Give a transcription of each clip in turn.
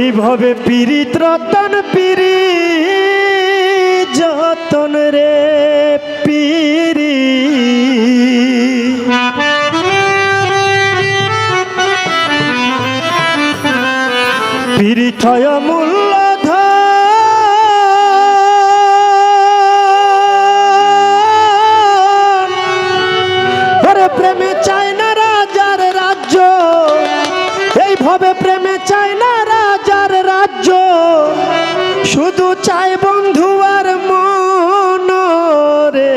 এইভাবে পীড়িত রতন পিরি যতন রে পিরি পীড়িতয় মূল্যধন শুধু চাই বন্ধু আর মন রে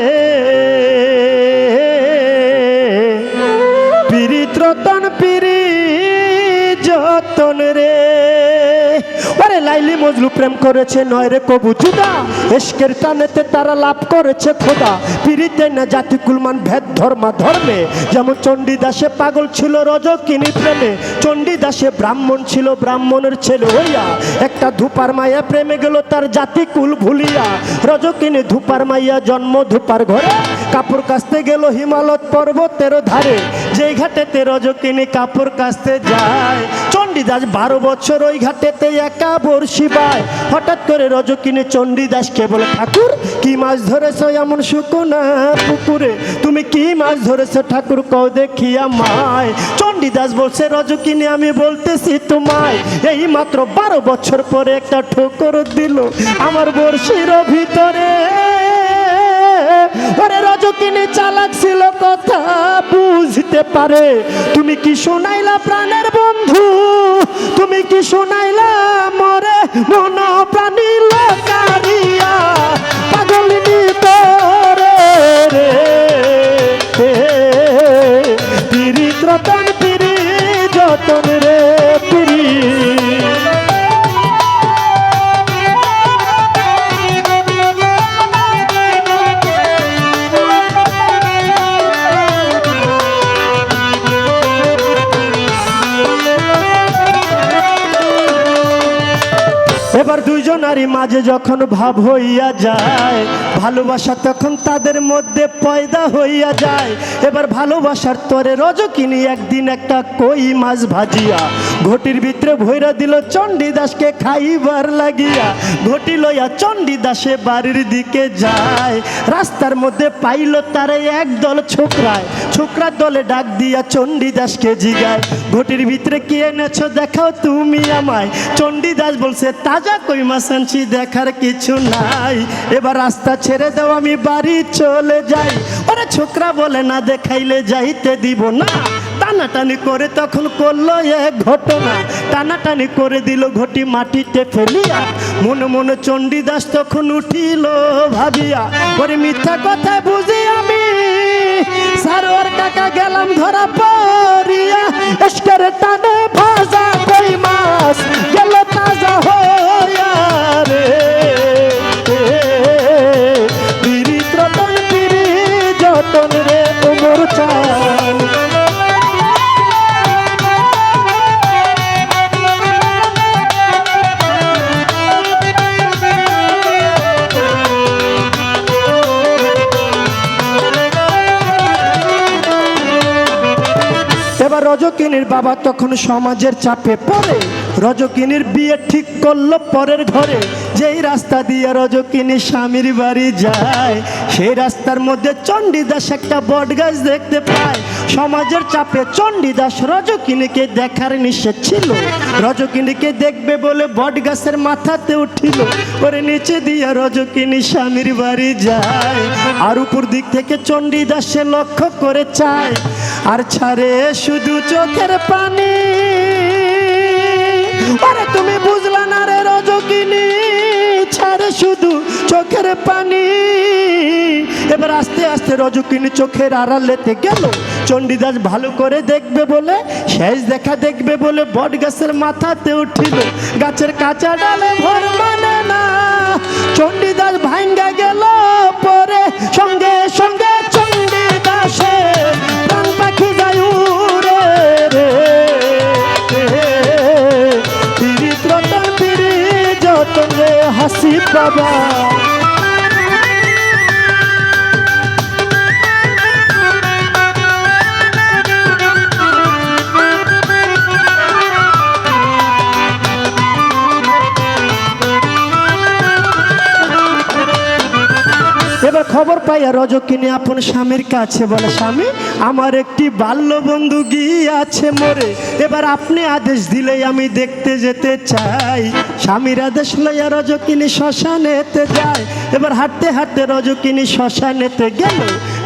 পীড়িত রতন পিরি যতন রে। মজলু প্রেম করেছে, নয় রে কবু জুদা। এসকের টানেতে তারা লাভ করেছে খোদা। পিড়িতে না জাতি কুলমান ভেদ ধর্মা ধর্মে। যেমন চণ্ডীদাসে পাগল ছিল রজকিনী প্রেমে। চণ্ডীদাসে ব্রাহ্মণ ছিল ব্রাহ্মণের ছেলে হইয়া। একটা ধূপার মায়া প্রেমে গেল তার জাতি কুল ভুলিয়া। রজকিনী ধূপার মাইয়া জন্ম ধূপার ঘরে। কাপড় কাচতে গেল হিমালয় পর্বতের ধারে। যেই ঘাটে ঘাটেতে রজকিনী কাপড় কাচতে যায়। চণ্ডীদাস বারো বছর ওই ঘাটেতে একা বর্ষি বায়। হঠাৎ করে রজকিনী চণ্ডীদাসকে বলে ঠাকুর, কি মাছ ধরেছো এমন শুকনা পুকুরে? তুমি কি মাছ ধরেছো ঠাকুর, কও দেখিয়া মায় চণ্ডীদাস বলছে, রজকিনী, আমি বলতেছি তোমায়, এই মাত্র বারো বছর পরে একটা ঠোকর দিল আমার বর্ষির ভিতরে। ওরে রজকিনী চালাক ছিল কথা বুঝতে পারে। তুমি কি শোনাইলা প্রাণের বন্ধু? তুমি কি শোনাইলা মরে মন প্রাণী দুইজনারই মাঝে যখন ভাব হইয়া যায়, ভালোবাসা তখন তাদের মধ্যে পয়দা হইয়া যায়। এবার ভালোবাসার তরে রজকিনী একদিন একটা কই মাছ ভাজিয়া ঘটির ভিতরে ভৈরা দিল চণ্ডীদাসকে খাইবার লাগিয়া। ঘটি লইয়া চণ্ডীদাসে বাড়ির দিকে যায়। রাস্তার মধ্যে পাইল তারে একদল ছোকরায়। ছোকরার দলে ডাক দিয়া চণ্ডীদাসকে জিগায়। ঘটির ভিতরে কি এনেছো দেখাও তুমি আমায়। চণ্ডীদাস বলছে, তাজা কই মাছ আনছি দেখার কিছু নাই। এবার রাস্তা ছেড়ে দাও, আমি বাড়ি চলে যাই। ওরা ছোকরা বলে না, দেখাইলে যাইতে দিব না। টানাটানি করে তখন করল এক ঘটনা। টানাটানি করে দিল ঘটি মাটিতে ফেলিয়া। মনে মনে চণ্ডীদাস তখন উঠিল ভাবিয়া পরে মিথ্যা কথা বুঝি আমি? সারোয়ার কাকা গেলাম ধরা পড়িয়া। এসকের টানে ভাজা কই মাছ? রজকিনীর বাবা তখন সমাজের চাপে পড়ে। রজকিনীর বিয়ে ঠিক করল পরের ঘরে। যেই রাস্তা দিয়ে রজকিনী স্বামীর বাড়ি যায়, সেই রাস্তার মধ্যে চণ্ডীদাস একটা বট গাছ দেখতে পায়। সমাজের চাপে চণ্ডীদাস রজকিনীকে দেখার নিষেধ ছিল। রজকিনীকে দেখবে বলে বট গাছের মাথাতে উঠিল। ওরে নিচে দিয়ে রজকিনী স্বামীর বাড়ি যায়। আর উপর দিক থেকে চণ্ডীদাসে লক্ষ্য করে চায়। আর ছাড়ে শুধু চোখের পানি। আরে তুমি বুঝলা না রে রজকিনী? ছাড়ে শুধু চোখের পানি। এবার আস্তে আস্তে রজকিনী চোখের আড়ালেতে গেল। চণ্ডীদাস ভালো করে দেখবে বলে, শেষ দেখা দেখবে বলে বট গাছের মাথাতে উঠিল। গাছের কাঁচা ডালে ভর মানে না। চণ্ডীদাস ভাঙ্গা গেল পরে, সঙ্গে সঙ্গে পাখি হাসি বাবা। খবর পাইয়া রজকিনী আপন স্বামীর কাছে বলে, স্বামী, আমার একটি বাল্য বন্ধু গিয়াছে মরে। এবার আপনি আদেশ দিলেই আমি দেখতে যেতে চাই। স্বামীর আদেশ লইয়া রজকিনী শ্মশানেতে যায়। এবার হাঁটতে হাঁটতে রজকিনী শ্মশানেতে গেল।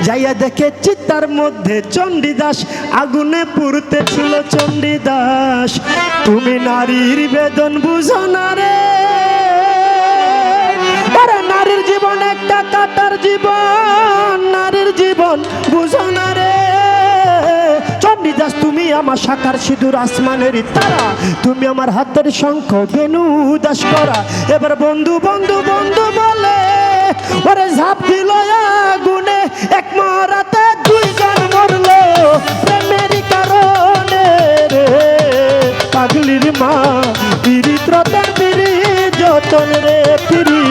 যাইয়া দেখে চিত্তার মধ্যে চণ্ডীদাস, আগুনে পুরতে ছিল চণ্ডীদাস। তুমি নারীর বেদন বুঝো না রে নারীর জীবন, একটা কাটার জীবন। নারীর জীবন, বুঝো না রে। চণ্ডীদাস তুমি আমার শাখার সিঁদুর আসমানের তারা তুমি আমার হাতের শঙ্খ বেনু উদাস করা। এবার বন্ধু বন্ধু বন্ধু বলে, ওরে ঝাঁপ দিল আগুনে, এক মরাতে দুইজন মরলো প্রেমের কারণে রে। পাগলির মা পিরিত রতন যতন রে পিরি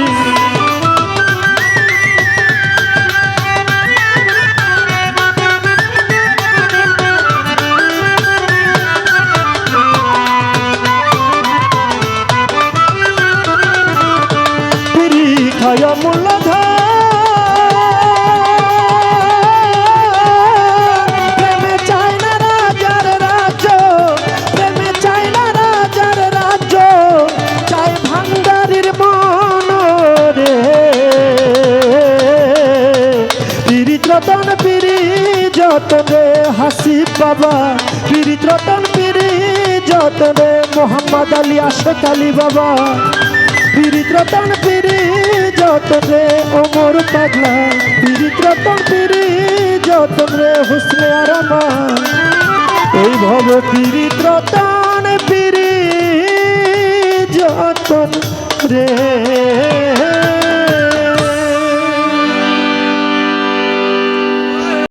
খায় মূলধন। প্রেমে চায় না রাজ্য। প্রেমে না রাজার রাজ্য। চায় ভান্ডারির মন রে। পিরি যতনে হাসি বাবা। পিরিত রতন পিরি যতনে মোহাম্মদ আলী আশেক আলী বাবা। পিরিত রতন পিরি রে ওমর পাগলা। পিরিত রতন পিরি রে, হুসনে আরামা এই ভব পিরিত রতন পিরি যত রে।